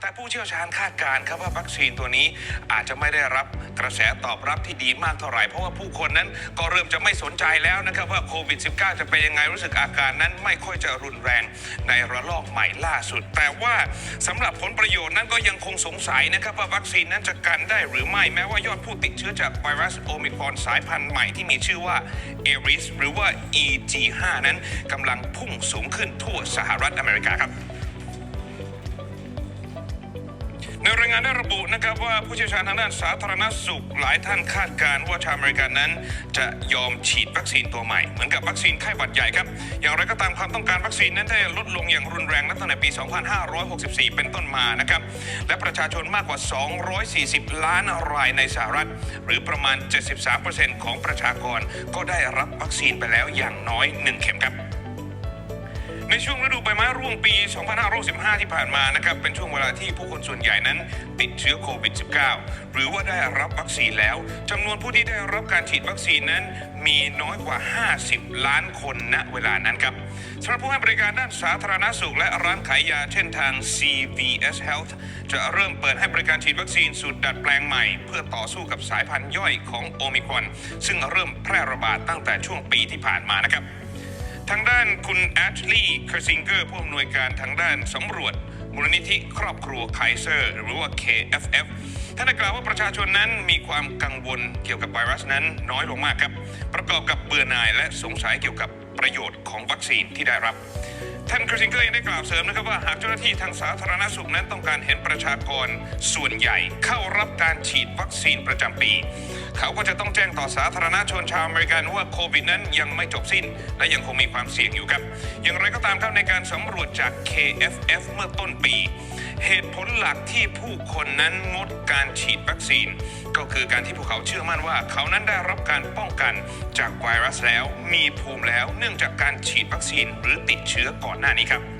แต่ผู้เชี่ยวชาญคาดการณ์ครับว่าวัคซีนตัวนี้อาจจะไม่ได้รับกระแสตอบรับที่ดีมากเท่าไหร่ เพราะว่าผู้คนนั้นก็เริ่มจะไม่สนใจแล้วนะครับว่าโควิด -19 จะเป็นยังไงรู้สึกอาการนั้นไม่ค่อยจะรุนแรงในระลอกใหม่ล่าสุด แต่ว่าสำหรับผลประโยชน์นั้นก็ยังคงสงสัยนะครับว่าวัคซีนนั้นจะกันได้หรือไม่แม้ว่ายอดผู้ติดเชื้อจากไวรัสโอมิครอนสายพันธุ์ใหม่ที่มีชื่อว่าเอริสหรือว่า EG5 นั้นกำลังพุ่งสูงขึ้นทั่วสหรัฐอเมริกาครับายงานได้ระบุนะครับว่าผู้เชี่ยวชาญทางด้านสาธารณสุข หลายท่านคาดการว่าชาวอเมริกันนั้น จะยอมฉีดวัคซีนตัวใหม่ เหมือนกับวัคซีนไข้หวัดใหญ่ครับ อย่างไรก็ตามความต้องการวัคซีนนั้นได้ลดลงอย่างรุนแรงนับตั้งแต่ปี 2564 เป็นต้นมานะครับ และประชาชนมากกว่า 240 ล้านรายในสหรัฐ หรือประมาณ 73%ของประชากรก็ได้รับวัคซีนไปแล้วอย่างน้อย 1 เข็มครับ ในช่วงฤดูใบไม้ร่วงปี 2565 ที่ผ่านมานะครับเป็นช่วงเวลาที่ผู้คนส่วนใหญ่นั้นติดเชื้อโควิด -19 หรือว่าได้รับวัคซีนแล้วจำนวนผู้ที่ได้รับการฉีดวัคซีนนั้นมีน้อยกว่า 50 ล้านคนณเวลานั้นครับสำหรับผู้ให้บริการด้านสาธารณสุข และร้านขายยาเช่นทาง CVS Health จะเริ่มเปิดให้บริการฉีดวัคซีนสูตรดัดแปลงใหม่ เพื่อต่อสู้กับสายพันธุ์ย่อยของโอมิครอนซึ่งเริ่มแพร่ระบาดตั้งแต่ช่วงปีที่ผ่านมานะครับ ทางด้านคุณแอชลีย์คอร์ซิงเกอร์ผู้อำนวยการทางด้านสำรวจมูลนิธิครอบครัวไคเซอร์หรือว่า KFF ท่านได้กล่าวว่าประชาชนนั้นมีความกังวลเกี่ยวกับไวรัสนั้นน้อยลงมากครับ ประกอบกับเบื่อหน่ายและสงสัยเกี่ยวกับประโยชน์ของวัคซีนที่ได้รับ ท่านคริสิงเกอร์ยังได้กล่าวเสริมนะครับว่าหากเจ้าหน้าที่ทางสาธารณสุขนั้นต้องการเห็นประชากรส่วนใหญ่เข้ารับการฉีดวัคซีนประจำปี เขาก็จะต้องแจ้งต่อสาธารณชนชาวอเมริกันว่าโควิดนั้นยังไม่จบสิ้น และยังคงมีความเสี่ยงอยู่ครับ อย่างไรก็ตามครับในการสำรวจจาก KFF เมื่อต้นปี เหตุผลหลักที่ผู้คนนั้นงดการฉีดวัคซีน ก็คือการที่พวกเขาเชื่อมั่นว่า เขานั้นได้รับการป้องกันจากไวรัสแล้ว มีภูมิแล้ว เนื่องจากการฉีดวัคซีนหรือติดเชื้อก่อนหน้านี้ครับ